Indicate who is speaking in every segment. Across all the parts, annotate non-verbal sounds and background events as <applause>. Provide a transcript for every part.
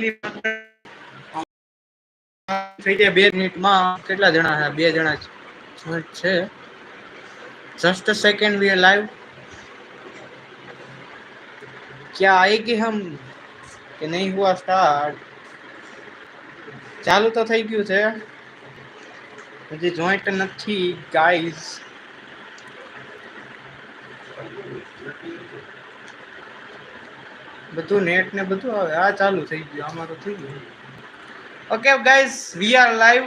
Speaker 1: Daily થઈ જાય બે મિનિટમાં કેટલા જણા છે બે જણા જ છે just a second we are live क्या आएगी हम कि नहीं हुआ स्टार्ट ચાલુ તો થઈ ગયું છે હજી જોઈન્ટ નથી ગાઈઝ બધું નેટ ને બધું આવે. આ ચાલુ થઈ ગયું. અમારું થઈ ગયું. Okay guys we are live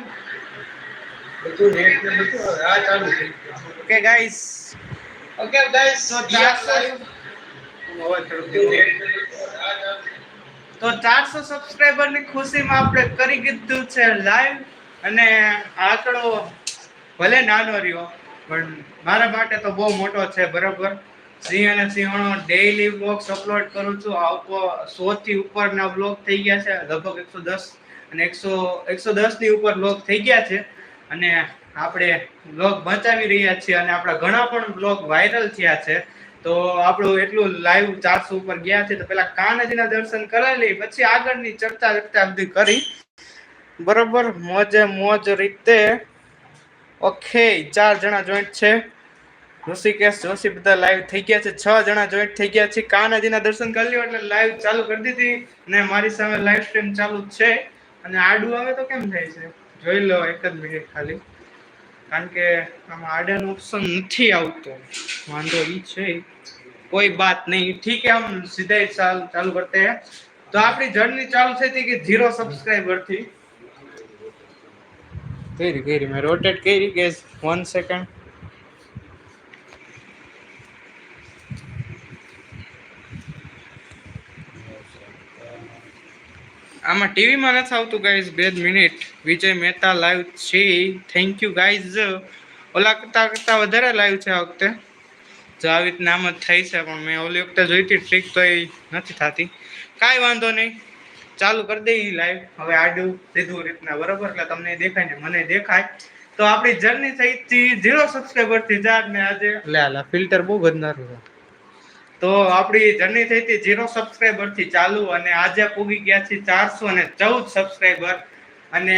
Speaker 1: બધું નેટ ને બધું આવે. આ ચાલુ થઈ ગયું. ઓકે ગાઈઝ ઓકે ગાઈઝ સો ચારસો તો ચારસો સબસ્ક્રાઈબરની ખુશીમાં આપણે કરી દીધું છે લાઈવ અને આંકડો ભલે નાનો રહ્યો પણ મારા માટે તો બહુ મોટો છે બરાબર? સિંહ અને સિંહણો ડેઈલી બ્લોગ્સ અપલોડ કરું છું. આ ઉપર સો થી ઉપરના વ્લોગ થઈ ગયા છે. લગભગ એકસો દસ અને એકસો એકસો દસની ઉપર વ્લોગ થઈ ગયા છે. અને આપણે વ્લોગ બચાવી રહ્યા છીએ અને આપણા ઘણા પણ વ્લોગ વાયરલ થયા છે. તો આપણું એટલું લાઈવ ચારસો ઉપર ગયા છે. તો પેલા કાનજીના દર્શન કરાવી લઈ પછી આગળની ચર્ચા ચર્ચા બધી કરી. બરોબર, મોજે મોજ રીતે. ઓકે ચાર જણા જોઈન્ટ છે. ઋષિકેશ જોશી બધા લાઈવ થઈ ગયા છે. છ જણા જોઈન્ટ થઈ ગયા છે. કાનાજીના દર્શન કરી લ્યો એટલે લાઈવ ચાલુ કરી દીધી ને મારી સામે લાઈવ સ્ટ્રીમ ચાલુ છે. અને આડું આવે તો કેમ થાય છે? જોઈ લો એક જ મિનિટ ખાલી. કારણ કે આમાં આડાનું ઓપ્શન નથી આવતો. વાંધો ઈ છે. કોઈ બાત નહીં. ઠીક આમ સીધા ચાલ, ચાલુ કરતે હે. તો આપણી જર્ની ચાલુ થઈ હતી કે ઝીરો સબસ્ક્રાઇબરથી? કઈ કરી મેં રોટેટ કરી કે વન સેકન્ડ આમાં ટીવીમાં નથી આવતું ગાઈઝ બે મિનિટ. વિજય મહેતા લાઈવ છે. થેન્ક યુ ગાઈઝ ઓલા કરતાં કરતાં વધારે લાઈવ છે આ વખતે. જો આવી રીતના આમ જ થઈ છે, પણ મેં ઓલી વખતે જોઈતી ટ્રીક તો એ નથી થતી. કાંઈ વાંધો નહીં. ચાલુ કરી દઈએ લાઈવ હવે આડું સીધું રીતના, બરોબર? એટલે તમને દેખાય ને મને દેખાય. તો આપણી જર્ની થઈ હતી ઝીરો સબસ્ક્રાઈબરથી. ચાર ને આજે લે, લા ફિલ્ટર બહુ ગંદારું છે. તો આપણી જર્ની થઈ હતી ઝીરો સબસ્ક્રાઈબરથી ચાલુ અને આજે પૂગી ગયા છે ચારસો ને ચૌદ સબસ્ક્રાઈબર. અને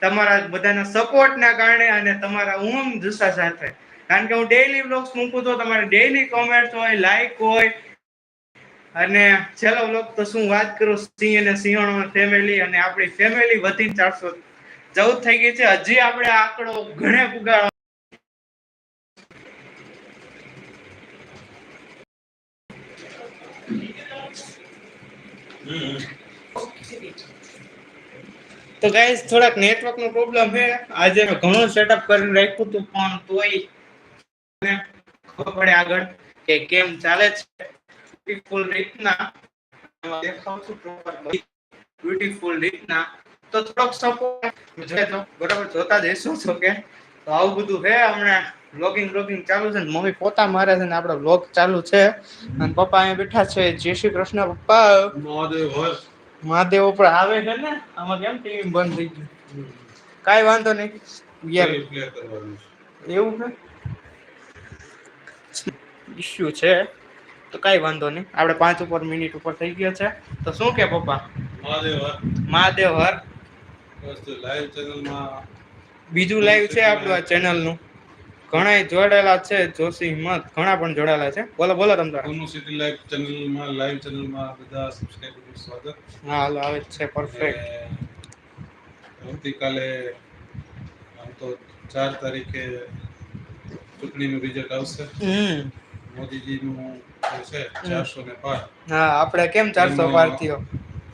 Speaker 1: તમારા બધાના સપોર્ટના કારણે અને તમારા ઊંઘ જુસ્સા સાથે. કારણ કે હું ડેઈલી બ્લોગ્સ મૂકું તો તમારે ડેઈલી કોમેન્ટ હોય લાઈક હોય. અને છેલ્લો વ્લોગ તો શું વાત કરું, સિંહ અને સિંહણો ફેમિલી અને આપણી ફેમિલી વધી ચારસો ચૌદ થઈ ગઈ છે. હજી આપણે આંકડો ઘણે પુગાડો તો ગાઈસ થોડાક નેટવર્ક નો પ્રોબ્લેમ છે. આજે મેં ઘણું સેટઅપ કરીને રાખ્યું હતું, પણ તોય ખબર પડે આગળ કે કેમ ચાલે છે. બ્યુટીફુલ રીતના દેખાવ છું પ્રોપર બ્યુટીફુલ રીતના. તો થોડોક સપોર્ટ જોજો બરાબર જોતા જઈશું છો કે. તો આવું બધું છે હમણાં. બ્લોગિંગ બ્લોગિંગ ચાલુ છે ને મમ્મી પોતા મારે છે ને આપણો બ્લોગ ચાલુ છે. અને પપ્પા અહીંયા બેઠા છે. જય શ્રી કૃષ્ણ પપ્પા.
Speaker 2: મહાદેવ
Speaker 1: મહાદેવ ઉપર આવે છે ને? આમાં કેમ ટીવી બંધ થઈ ગયું? કાઈ વાંધો નહીં. યાર. એવું છે? ઇશ્યુ છે. તો કાઈ વાંધો નહીં. આપણે પાંચ ઉપર મિનિટ ઉપર થઈ ગયો છે. તો શું કે પપ્પા?
Speaker 2: મહાદેવ હર.
Speaker 1: મહાદેવ હર.
Speaker 2: લાઈવ ચેનલમાં
Speaker 1: બીજું લાઈવ છે આપણું આ ચેનલનું. ઘણા જોડાયેલા છે જોશી હિંમત ઘણા પણ જોડાયેલા છે. બોલો બોલો તમ તારે
Speaker 2: કોનું સિટી લાઈવ ચેનલમાં લાઈવ ચેનલમાં બધા સબસ્ક્રાઇબર સ્વાગત.
Speaker 1: હા હાલો આવે છે પરફેક્ટ
Speaker 2: આવતીકાલે આમ તો ચાર તારીખે ચૂંટણીનું રિઝલ્ટ આવશે.
Speaker 1: મોદીજી
Speaker 2: મોદીજીનું છે ચારસો ને પાર.
Speaker 1: હા આપણે કેમ ચારસો પાર થયો?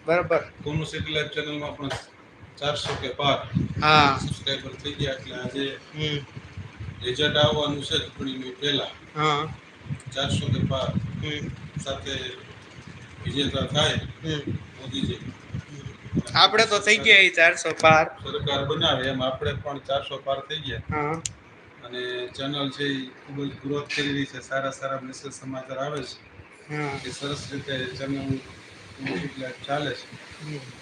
Speaker 1: બરાબર.
Speaker 2: કોનું સિટી લાઈવ ચેનલમાં પણ ચારસો કે પાર
Speaker 1: હા.
Speaker 2: સબસ્ક્રાઇબર થઈ ગયા એટલે આજે રિઝલ્ટ આવવાનું છે ચૂંટણીની પહેલા.
Speaker 1: હા.
Speaker 2: ચારસો કે
Speaker 1: હમ.
Speaker 2: સાથે વિજેતા થાય મોદીજી.
Speaker 1: આપણે તો થઈ ગયા ચારસો પાર
Speaker 2: સરકાર બનાવે એમ. આપણે પણ ચારસો પાર થઈ ગયા.
Speaker 1: હા.
Speaker 2: અને ચેનલ છે એ ખૂબ જ ગ્રોથ કરી રહી છે. સારા સારા મેસેજ સમાચાર આવે છે.
Speaker 1: હા.
Speaker 2: એ સરસ રીતે ચેનલ ચાલે છે.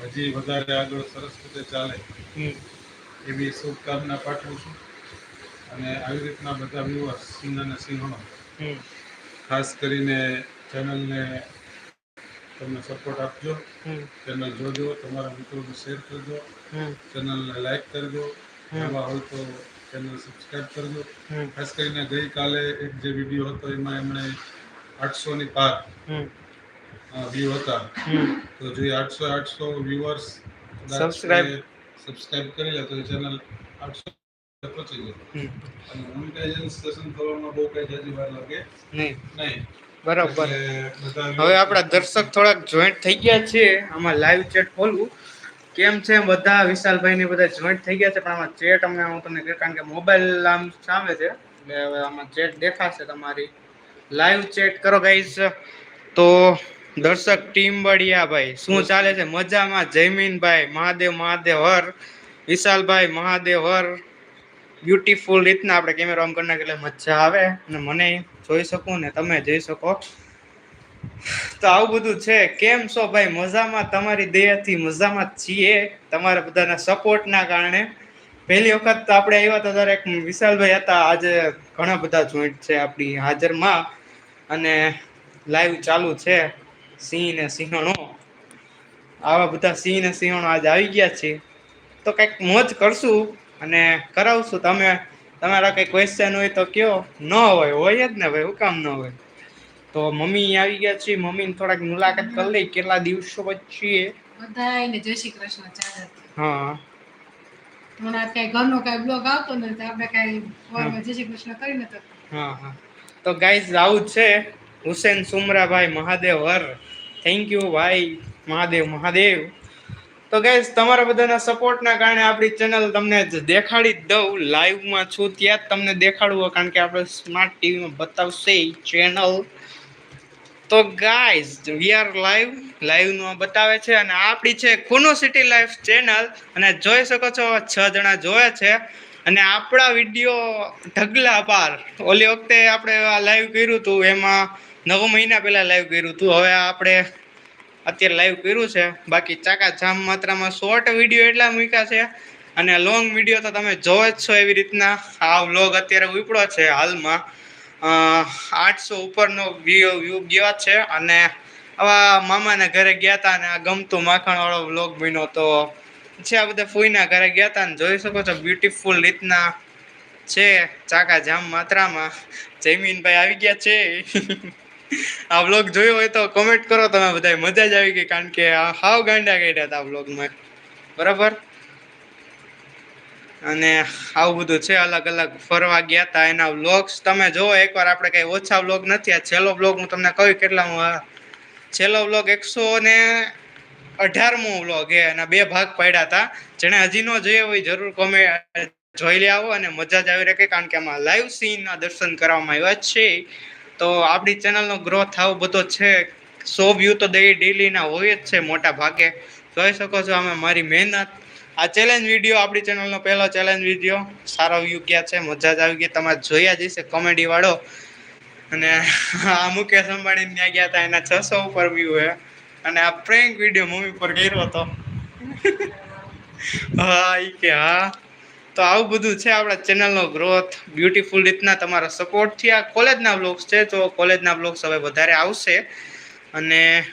Speaker 2: હજી વધારે આગળ સરસ રીતે ચાલે. એવી શુભકામના પાઠવું છું. અને આવી રીતના બધા વ્યુઅર્સ સિંહ અને સિંહણો ખાસ કરીને ચેનલને તમે સપોર્ટ આપજો. ચેનલ જોજો તમારા મિત્રોને શેર કરજો. ચેનલને લાઈક કરજો. એવા હોય તો ચેનલ સબસ્ક્રાઈબ કરજો. ખાસ કરીને ગઈકાલે એક જે વીડિયો હતો એમાં એમણે આઠસોની પાર વ્યૂ હતા. તો જો આઠસો આઠસો વ્યુઅર્સ
Speaker 1: Subscribe.
Speaker 2: સબસ્ક્રાઇબ કરી લે તો ચેનલ આઠસો
Speaker 1: બરાબર. હવે આપણા દર્શક થોડાક જોઈન્ટ થઈ ગયા છે. આમાં લાઈવ ચેટ ખોલવું. કેમ છે? બધા વિશાલભાઈ ને બધા જોઈન્ટ થઈ ગયા છે પણ આમાં ચેટ અમને હું તમને કારણ કે મોબાઈલ આમ સામે છે. એટલે હવે આમાં ચેટ દેખાશે તમારી. લાઈવ ચેટ કરો ગાઈસ તો દર્શક ટીમ બળિયા ભાઈ શું ચાલે છે? મજામાં? જયમીનભાઈ મહાદેવ મહાદેવ હર. વિશાલભાઈ મહાદેવ હર. બ્યુટીફુલ રીતના આપણે કેમેરો ઓન કરી નાખીએ એટલે મજા આવે અને મને જોઈ શકું ને તમે જોઈ શકો. તો આવું બધું છે. કેમ છો ભાઈ? મજામાં? તમારી દયાથી મજામાં છીએ. તમારા બધાના સપોર્ટના કારણે. પહેલી વખત તો આપણે આવ્યા હતા ત્યારે એક વિશાલભાઈ હતા. આજે ઘણા બધા જોઈન્ટ છે આપણી હાજરમાં. અને લાઈવ ચાલુ છે. સિંહ ને સિંહણો. આવા બધા સિંહ ને સિંહણો આજે આવી ગયા છે તો કંઈક મોજ કરશું. અને કરાવશું તમે. તમારા કંઈ ક્વેશ્ચન હોય તો કયો. ન હોય હોય જ ને ભાઈ હું કામ ન હોય. તો મમ્મી આવી ગયા છે મમ્મીને થોડાક મુલાકાત કરી લઈ. કેટલા દિવસો પછી
Speaker 3: બધાયને જય શ્રી કૃષ્ણ ચાલે.
Speaker 1: હા.
Speaker 3: હમણાં કઈ ઘરનો કઈ બ્લોગ આવતો નથી આપણે કઈ ફોનમાં જય શ્રી કૃષ્ણ કરીને તો
Speaker 1: હા હા. તો ગાઈઝ આવું છે. હુસેન સુમરાભાઈ મહાદેવ હર. થેન્ક યુ ભાઈ. મહાદેવ મહાદેવ. તો ગાઈઝ તમારા બધાના સપોર્ટના કારણે આપણી ચેનલ તમને દેખાડી દઉં. લાઈવમાં છું ત્યાં જ તમને દેખાડવું કારણ કે આપણે સ્માર્ટ ટીવીમાં બતાવશે ચેનલ તો ગાઈઝ વી આર લાઈવ લાઈવનું બતાવે છે અને આપણી છે કુનો સિટી લાઈફ ચેનલ અને જોઈ શકો છો છ જણા જોવે છે. અને આપણા વીડિયો ઢગલા પાર. ઓલી વખતે આપણે લાઈવ કર્યું હતું, એમાં નવ મહિના પહેલાં લાઈવ કર્યું હતું. હવે આપણે અત્યારે લાઈવ કર્યું છે. બાકી ચાકા જામ માત્રામાં શોર્ટ વીડિયો એટલા મૂક્યા છે. અને લોંગ વીડિયો તો તમે જોવો જ છો એવી રીતના. આ વ્લોગ અત્યારે ઉપડો છે હાલમાં. આઠસો ઉપરનો વ્યૂ ગયા છે. અને આવા મામાના ઘરે ગયા હતા અને આ ગમતું માખણવાળો વ્લોગ બન્યો તો છે આ બધા ફૂઈના ઘરે ગયા હતા ને જોઈ શકો છો બ્યુટીફુલ રીતના છે. ચાકા જામ માત્રામાં. જયમીનભાઈ આવી ગયા છે. <laughs> આ બ્લોગ જોયો હોય તો કોમેન્ટ કરો, તમે બધા મજા જ આવી ગઈ, કારણ કે હાવ ગાંડા કાઢ્યા હતા બ્લોગમાં બરાબર? અને આવું બધું છે, અલગ અલગ ફરવા ગયા હતા એના વ્લોગ્સ તમે જોવો, એકવાર આપણે કંઈ ઓછા વ્લોગ નથી, આ છેલ્લો વ્લોગ હું તમને કહ્યું કેટલા હું છેલ્લો વ્લોગ એકસો ને અઢારમો વ્લોગ એ અને બે ભાગ પડ્યા હતા. જેણે હજી નો જોઈએ હોય, જરૂર કોમે જોઈ લે આવો અને મજા જ આવી રહે, કારણ કે આમાં લાઈવ સીનના દર્શન કરવામાં આવ્યા છે. તો આપણી ચેનલનો ગ્રોથ આવો બધો છે. સો વ્યૂ તો દઈ ડેલીના હોય જ છે મોટા ભાગે. જોઈ શકો છો અમે મારી મહેનત. આ ચેલેન્જ વીડિયો આપણી ચેનલનો પહેલો ચેલેન્જ વીડિયો સારો વ્યૂ ક્યાં છે? મજા જ આવી ગઈ. તમારે જોયા જ હશે કોમેડીવાળો અને આ મુકેશ અંબાણી ત્યાં ગયા હતા એના છસો ઉપર વ્યૂ હે. અને આ પ્રેન્ક વીડિયો મમ્મી પર કર્યો હતો. હા, ઈ કે હા. તો આવું બધું છે આપણા ચેનલનો ગ્રોથ બ્યુટીફુલ રીતના તમારા સપોર્ટથી આ કોલેજના બ્લોગ્સ છે, તો કોલેજના બ્લોગ્સ હવે વધારે આવશે. અને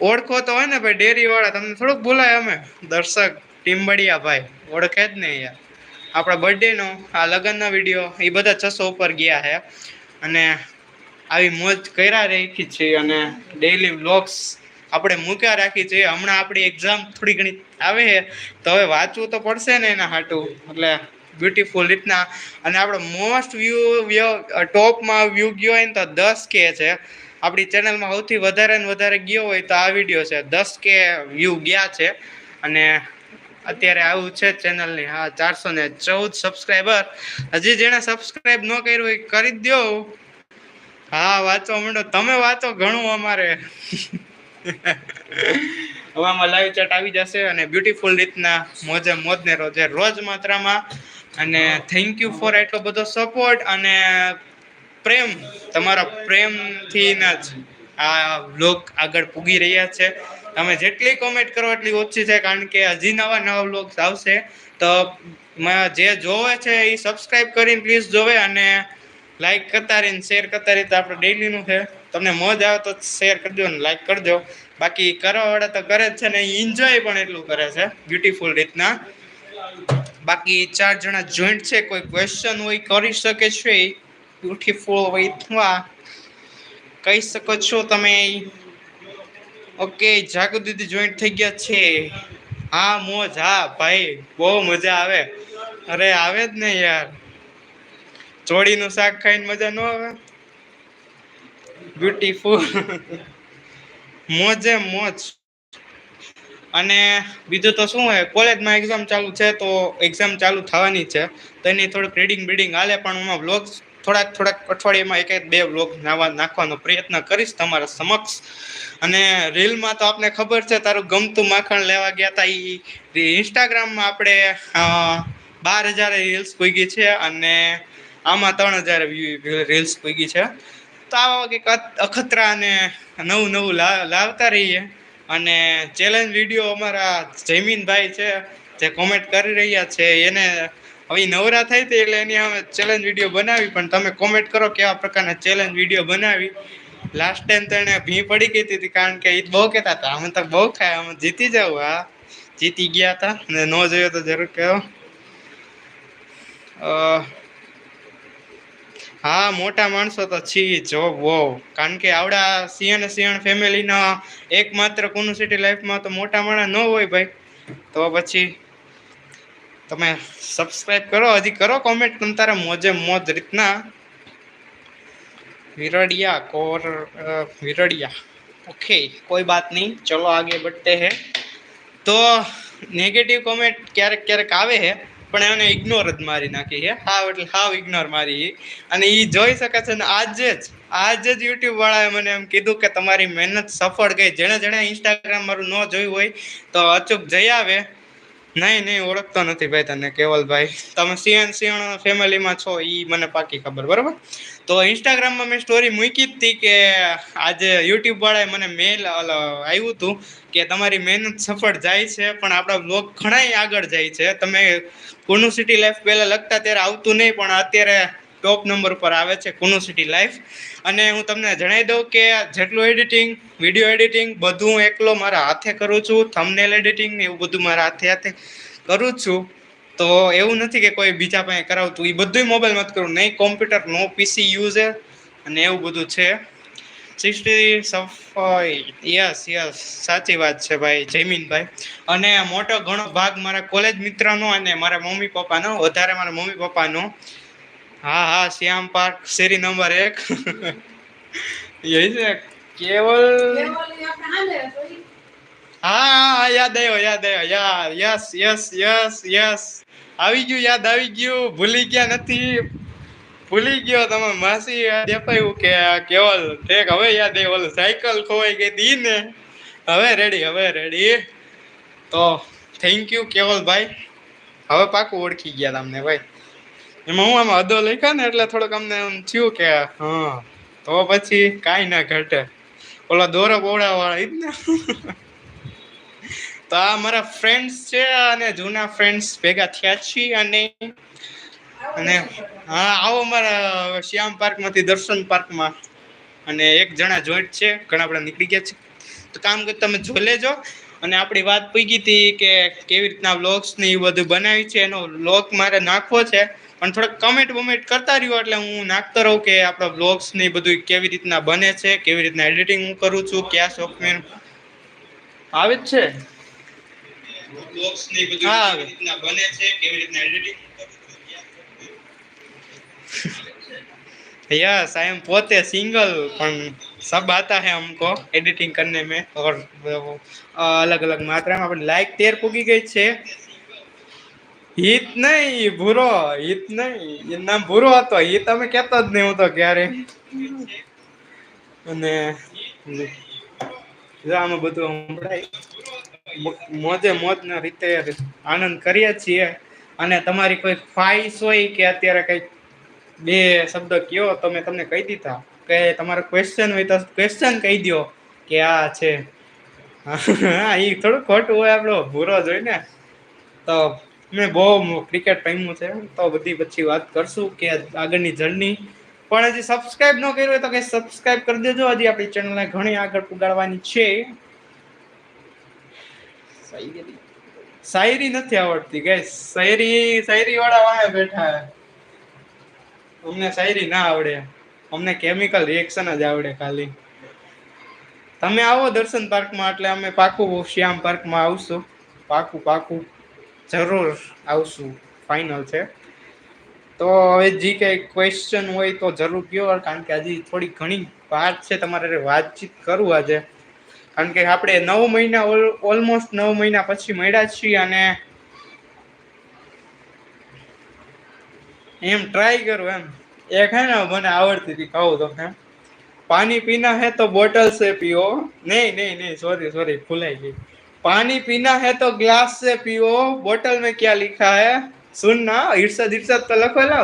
Speaker 1: ઓળખો તો હોય ને ભાઈ, ડેરીવાળા, તમને થોડુંક બોલાય અમે. દર્શક ટીમ્બડિયા ભાઈ ઓળખે જ નહીં યાર. આપણા બર્થડેનો આ લગ્નના વીડિયો એ બધા છસો ઉપર ગયા છે. અને આવી મોજ કર્યા રાખી છે અને ડેઈલી વ્લોગ્સ આપણે મૂક્યા રાખી છે. હમણાં આપણી એક્ઝામ થોડી ઘણી આવે છે. તો હવે વાંચવું તો પડશે ને એના હાટું. એટલે બ્યુટીફુલ રીતના. અને આપણો મોસ્ટ વ્યૂ ટોપમાં વ્યૂ ગયો હોય ને તો દસ કે છે. આપણી ચેનલમાં સૌથી વધારે ને વધારે ગયો હોય તો આ વીડિયો છે. દસ કે વ્યૂ ગયા છે. અને અત્યારે આવું છે ચેનલની હા, ચારસો ને ચૌદ સબસ્ક્રાઈબર હજી જેણે સબસ્ક્રાઈબ ન કર્યું હોય, કરી દો હા વાંચો મંડો. તમે વાંચો ઘણું અમારે. <laughs> હવે આમાં લાઈવ ચેટ આવી જશે અને બ્યુટીફુલ રીતના મોજે મોજને રોજે રોજ માત્રામાં. અને થેન્ક યુ ફોર એટલો બધો સપોર્ટ અને પ્રેમ, તમારા પ્રેમથી જ આ વ્લોગ આગળ પૂગી રહ્યા છે. તમે જેટલી કોમેન્ટ કરો એટલી ઓછી છે, કારણ કે હજી નવા નવા વ્લોગ્સ આવશે. તો જે જોવે છે એ સબસ્ક્રાઈબ કરીને પ્લીઝ જોવે અને લાઈક કરતા રહીને શેર કરતા રહીને આપણે ડેઈલીનું છે. તમને મોજ આવે તો શેર કરજો ને લાઈક કરજો બાકી કરવાવાળા તો કરે જ છે ને એન્જોય પણ એટલું કરે છે બ્યુટીફુલ રીતના. બાકી ચાર જણા જોઈન્ટ છે, કોઈ ક્વેશ્ચન હોય, કરી શકે છે બ્યુટીફુલ રીતના કહી શકો છો તમે ઓકે જાગુ જોઈન્ટ થઈ ગયા છે. હા, મોજ, હા, ભાઈ, બહુ મજા આવે. અરે, આવે જ ને યાર. ચોળીનું શાક ખાઈને મજા ન આવે? બ્યુટીફુલ મોજે મોજ. અને બીજું તો શું હોય, કોલેજમાં એક્ઝામ ચાલુ છે તો એક્ઝામ ચાલુ થવાની છે. તો એની થોડુંક રીડિંગ બીડિંગ હાલે, પણ હું વ્લોગ થોડાક થોડાક અઠવાડિયામાં એક એક બે વ્લોગ નાખવાનો પ્રયત્ન કરીશ તમારા સમક્ષ. અને રીલમાં તો આપને ખબર છે, તારું ગમતું માખણ લેવા ગયા હતા એ ઇન્સ્ટાગ્રામમાં આપણે બાર હજાર રીલ્સ પૂગી છે અને આમાં ત્રણ હજાર રીલ્સ પૂગી છે. તો આવા કંઈક અખતરા અને નવું નવું લાવતા રહીએ. અને ચેલેન્જ વીડિયો અમારા જૈમીનભાઈ છે જે કોમેન્ટ કરી રહ્યા છે એને હવે નવરા થઈ હતી એટલે એની અમે ચેલેન્જ વીડિયો બનાવી પણ તમે કોમેન્ટ કરો કેવા પ્રકારના ચેલેન્જ વીડિયો બનાવી. લાસ્ટ ટાઈમ તો એને ભી પડી ગઈ હતી કારણ કે એ બહુ કહેતા હતા અમે તો બહુ ખાય અમે જીતી જાવ હા. જીતી ગયા હતા અને ન જોયો તો જરૂર કહો. અ, હા, મોટા માણસો તો છી જો વો કારણ કે આવડા સિયણ સિયણ ફેમિલીના એકમાત્ર કોનુસિટી લાઈફમાં તો મોટા માણસ ન હોય ભાઈ. તો પછી તમે સબસ્ક્રાઈબ કરો, હજી કરો કોમેન્ટ તમે તારા મોજે મોજ રીતના. વિરડિયા કોર વિરડિયા. ઓકે, કોઈ બાત નહીં, ચલો આગે બઢતે હે. તો નેગેટિવ કોમેન્ટ ક્યારેક ક્યારેક આવે હે. પણ એને ઇગ્નોર જ મારી નાખી છે. હાવ એટલે હાવ ઇગ્નોર મારી. અને એ જોઈ શકે છે ને આજે જ આજે જ યુટ્યુબ વાળાએ મને એમ કીધું કે તમારી મહેનત સફળ ગઈ. જેણે જેણે ઇન્સ્ટાગ્રામ મારું ન જોયું હોય તો અચૂક જઈ આવે. નહીં નહીં, ઓળખતો નથી ભાઈ તને, કેવલભાઈ. તમે સિંહણ સિયણ ફેમિલીમાં છો એ મને પાકી ખબર, બરાબર? તો ઇન્સ્ટાગ્રામમાં મેં સ્ટોરી મૂકી જ હતી કે આજે યુટ્યુબ વાળાએ મને મેલ આવ્યું હતું કે તમારી મહેનત સફળ જાય છે, પણ આપણા બ્લોગ ઘણાય આગળ જાય છે. તમે કુનુ સિટી લાઈફ પહેલાં લખતા ત્યારે આવતું નહીં, પણ અત્યારે ટોપ નંબર પર આવે છે કુનુ સિટી લાઈફ. અને હું તમને જણાવી દઉં કે જેટલું એડિટિંગ, વીડિયો એડિટિંગ બધું હું એકલો મારા હાથે કરું છું. થમનેલ એડિટિંગ ને એવું બધું મારા હાથે હાથે કરું છું. તો એવું નથી કે કોઈ બીજા પાસે કરાવતું એ બધું મોબાઈલમાં જ કરું. નહીં કોમ્પ્યુટર નો પીસી યુઝ અને એવું બધું છે. સિક્સટી સફાઈ યસ યસ, સાચી વાત છે ભાઈ, જયમીનભાઈ. અને મોટો ઘણો ભાગ મારા કોલેજ મિત્રનો અને મારા મમ્મી પપ્પાનો, વધારે મારા મમ્મી પપ્પાનો. હા હા, શ્યામ પાર્ક, શેરી નંબર એક. <laughs>
Speaker 3: તો ઈ
Speaker 1: હા હા, યાદ આવ્યો યાદ આવ્યો. યાર યસ યસ યસ યસ. આવી ગયું, યાદ આવી ગયું. ભૂલી ગયા નથી. ભૂલી ગયો તમે માસી અપાયું કે કેવલ ઠેક. હવે યાદ આવ્યું, ઓલું સાયકલ ખોવાઈ ગઈ હતી ને હવે રેડી હવે રેડી તો થેન્ક યુ કેવલ ભાઈ હવે પાકું ઓળખી ગયા તમને, ભાઈ. એમાં હું આમાં અદો લખ્યા ને એટલે થોડુંક અમને એમ થયું કે હા. તો પછી કાંઈ ના ઘટે. ઓલો દોરો બોડા વાળા જ ને. તો આ મારા ફ્રેન્ડ્સ છે અને જૂના ફ્રેન્ડ્સ ભેગા થયા છીએ અને અને હા આવો મારા શ્યામ પાર્કમાંથી દર્શન પાર્કમાં. અને એક જણા જોઈન્ટ છે ઘણા બધા નીકળી ગયા છે. તો કામ કે તમે જોઈ લેજો. અને આપણી વાત પૂગી હતી કે કેવી રીતના વ્લોગ્સ ને એ બધું બનાવી છે. એનો વ્લોગ મારે નાખવો છે. પણ થોડોક કમેન્ટ બમેન્ટ કરતા રહ્યો એટલે હું નાખતો રહું કે આપણા વ્લોગ્સ ને એ બધું કેવી રીતના બને છે કેવી રીતના એડિટિંગ હું કરું છું કયા સોફ્ટવેર આવે જ છે
Speaker 2: બ્લોગ્સ ને બધું
Speaker 1: હા,
Speaker 2: કેવી રીતના બને છે કેવી રીતના એડિટિંગ
Speaker 1: यस आई एम पोते सिंगल પણ सब आता है हमको एडिटिंग करने में और वो, अलग अलग मात्रा में આપણે લાઈક તેર પૂગી ગઈ છે હિત નહીં, ભૂરો, હિત નહીં. એ નામ ભૂરો હતો હિત અમે કહેતો જ નહીં, હું તો ક્યારે. અને આમાં બધું સંભળાય. મોજે મોજના રીતે આનંદ કરીએ છીએ. અને તમારી કોઈ ફાઈસ હોય કે અત્યારે કંઈક બે શબ્દ કયો, તો મેં તમને કહી દીધા. કે તમારો ક્વેશ્ચન હોય તો ક્વેશ્ચન કહી દો કે આ છે. હા એ થોડું ખોટું હોય આપણો ભૂરો જોઈને. તો મેં બહુ ક્રિકેટ રમ્યું છે. તો બધી પછી વાત કરશું કે આગળની જર્ની. પણ હજી સબસ્ક્રાઇબ ન કર્યું હોય તો કંઈ સબસ્ક્રાઇબ કરી દેજો. હજી આપણી ચેનલને ઘણી આગળ પુગાડવાની છે. શાયરી નથી આવડતી કે શાયરી શાયરી વાળા વાહે બેઠા. અમને શાયરી ના આવડે. અમને કેમિકલ રિએક્શન જ આવડે ખાલી. તમે આવો દર્શન પાર્કમાં એટલે અમે પાકું શ્યામ પાર્કમાં આવશું. પાકું પાકું. જરૂર આવશું ફાઇનલ છે. તો હવે જે કંઈ ક્વેશ્ચન હોય તો જરૂર કયો, કારણ કે હજી થોડી ઘણી વાત છે તમારે વાતચીત કરવું આજે. કારણ કે આપણે નવ મહિના ઓલમોસ્ટ નવ મહિના પછી મળ્યા છીએ અને એમ ટ્રાય કરું એમ. એ હે ને મને આવડતી હતી, કહું તમને. પાણી પીના હે તો બોટલ સે પીઓ નહીં નહીં નહીં સોરી સોરી ભૂલાઈ ગઈ. पानी पीना है तो ग्लास से पियो बोतल में क्या लिखा है सुनना इर्षद इर्षद तो लखो लो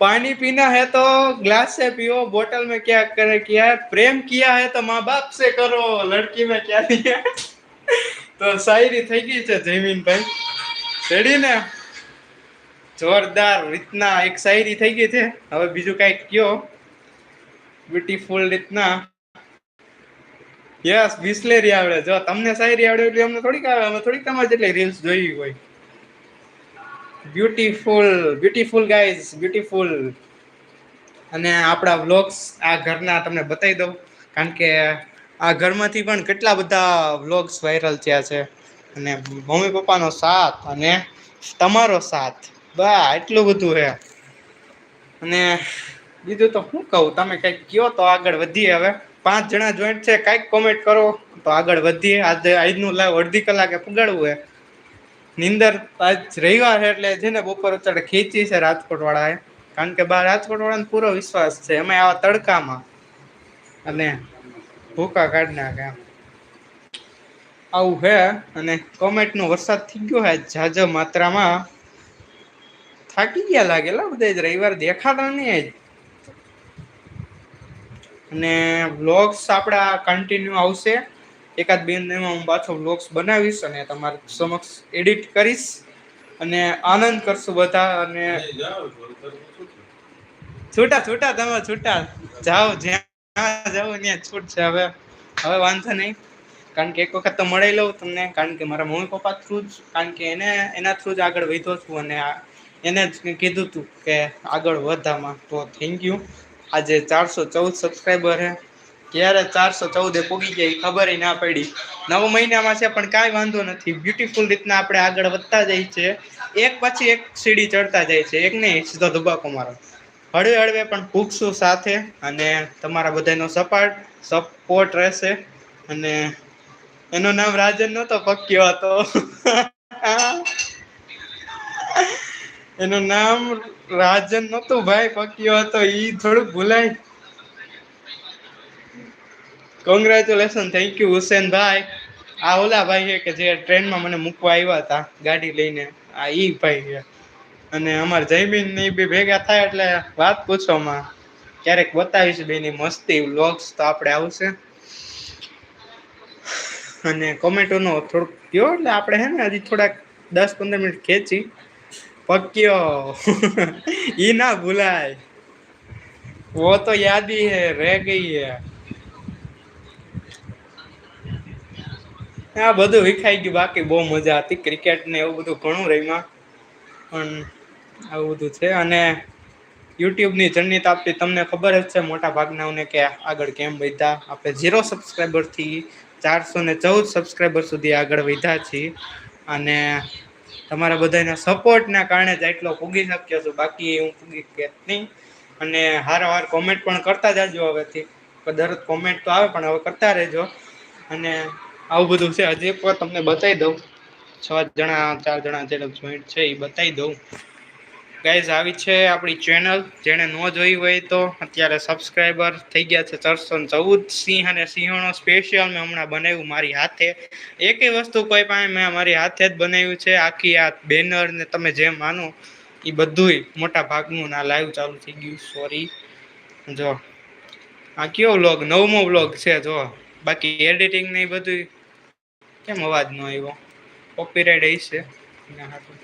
Speaker 1: पानी पीना है तो ग्लास से पियो बोतल में क्या करे किया है प्रेम किया है तो माँ बाप से करो लड़की में क्या दिया है? તો શાયરી થઈ ગઈ છે જયમીનભાઈ રેડી ને જોરદાર રીતના એક શાયરી થઈ ગઈ છે હવે બીજું કાંઈક કયો બ્યુટીફુલ રીતના યસ, બિસ્લેરી આવડે. જો તમને શાયરી આવડે એટલે અમને થોડીક આવે અમે થોડીક તમારે જેટલી રીલ્સ જોઈ હોય. બ્યુટીફુલ બ્યુટીફુલ ગાઈઝ બ્યુટીફુલ અને આપણા વ્લોગ્સ આ ઘરના તમને બતાવી દઉં. કારણ કે આ ઘરમાંથી પણ કેટલા બધા વ્લોગ્સ વાયરલ થયા છે. અને મમ્મી પપ્પાનો સાથ અને તમારો સાથ. બા, એટલું બધું છે. અને બીજું તો શું કહું, તમે કંઈક કયો તો આગળ વધીએ હવે. પાંચ જણા જોઈન્ટ છે, કાંઈક કોમેન્ટ કરો. તો આગળ વધીએ. આજે આજનું લાઈવ અડધી કલાકે પુગાડવું હે. નિંદર આજ રવિવાર એટલે છે ને બપોર અત્યારે ખેંચી છે રાજકોટ વાળાએ કારણ કે બહાર રાજકોટ વાળાને પૂરો વિશ્વાસ છે. અમે આવા તડકામાં અને ભૂકા કાઢ નાખે આવું છે અને કોમેન્ટનો વરસાદ થઈ ગયો હે. જાજો માત્રામાં થાકી ગયા લાગેલા બધા. જ રવિવાર દેખાતા નહીં. અને વ્લોગ્સ આપણા કન્ટિન્યુ આવશે. એકાદ બે મહિનામાં હું પાછો વ્લોગ્સ બનાવીશ અને તમારી સમક્ષ એડિટ કરીશ. અને આનંદ કરશું બધા અને છૂટા છૂટા તમે છૂટા. જાઓ, જ્યાં જાઓ ત્યાં છૂટ છે. હવે હવે વાંધો નહીં. કારણ કે એક વખત તો મળી લઉં તમને. કારણ કે મારા મમ્મી પપ્પા થ્રુ જ, કારણ કે એને, એના થ્રુ જ આગળ વધ્યો છું. અને એને જ કીધું હતું કે આગળ વધામાં તો થેન્ક યુ આજે ચારસો ચૌદ સબસ્ક્રાઈબર હે. ક્યારે ચારસો ચૌદે પૂગી ગયા એ ખબર ના પડી. નવ મહિનામાં છે, પણ કાંઈ વાંધો નથી. બ્યુટીફુલ રીતના આપણે આગળ વધતા જઈએ છે એક પછી એક સીડી ચડતા જાય છે. એક નહીં, સીધો ધબાકો મારો. હળવે હળવે પણ પૂગશું સાથે અને તમારા બધાનો સપાટ સપોર્ટ રહેશે. અને એનું નામ રાજન નહોતો, પક્યો હતો. <laughs> એનું નામ રાજન નહોતું ભાઈ પક્યો હતો ઈ થોડુંક ભૂલાય. કોંગ્રેચ્યુલેશન થેન્ક યુ હુસેનભાઈ આ ઓલા ભાઈ છે કે જે ટ્રેનમાં મને મૂકવા આવ્યા હતા, ગાડી લઈને. આ ઈ ભાઈ છે. અને અમાર જયબીન ને બી બે ભેગા થાય એટલે વાત પૂછોમાં ક્યારેક બતાવીશ બેની મસ્તી વ્લોગ્સ તો આપણે આવશે. અને કોમેન્ટોનો થોડુંક કયો એટલે આપણે હે ને હજી થોડાક દસ પંદર મિનિટ ખેંચી. પક્યો. <laughs> ઈ ના ભૂલાય. વો તો યાદી હે, રહે ગઈ હે. આ બધું વિખાઈ ગયું, બાકી બહુ મજા હતી ક્રિકેટ ને એવું બધું ઘણું રહીમાં પણ આવું બધું છે. અને યુટ્યુબની જર્ની આપતી તમને ખબર જ છે, મોટા ભાગનાઓને કે આગળ કેમ વધ્યા. આપણે ઝીરો સબસ્ક્રાઈબરથી ચારસો ને ચૌદ સબસ્ક્રાઈબર સુધી આગળ વધ્યા છીએ. અને તમારા બધાના સપોર્ટના કારણે જ એટલો પૂગી શક્યો છું. બાકી હું પૂગી કેત નહીં. અને હારવાર કોમેન્ટ પણ કરતા જાજો હવેથી. દરરોજ કોમેન્ટ તો આવે, પણ હવે કરતા રહેજો. અને આવું બધું છે. હજી એક વાર તમને બતાવી દઉં. છ જણા, ચાર જણા જે જોઈન્ટ છે, એ બતાવી દઉં. ગાઈઝ આવી છે આપણી ચેનલ જેણે ન જોઈ હોય તો અત્યારે સબસ્ક્રાઈબર થઈ ગયા છે ચારસો ચૌદ સિંહ અને સિંહોનો સ્પેશિયલ મેં હમણાં બનાવ્યું મારી હાથે. એકેય વસ્તુ કોઈ પાસે મેં મારી હાથે જ બનાવ્યું છે. આખી આ બેનર ને તમે જેમ માનો એ બધુંય મોટા ભાગનું ના લાઈવ ચાલુ થઈ ગયું. સોરી જો. આ કયો વ્લોગ નવમો વ્લોગ છે, જો. બાકી એડિટિંગ ને એ બધું કેમ અવાજ ન આવ્યો? કોપીરાઇટ છે એના હાથું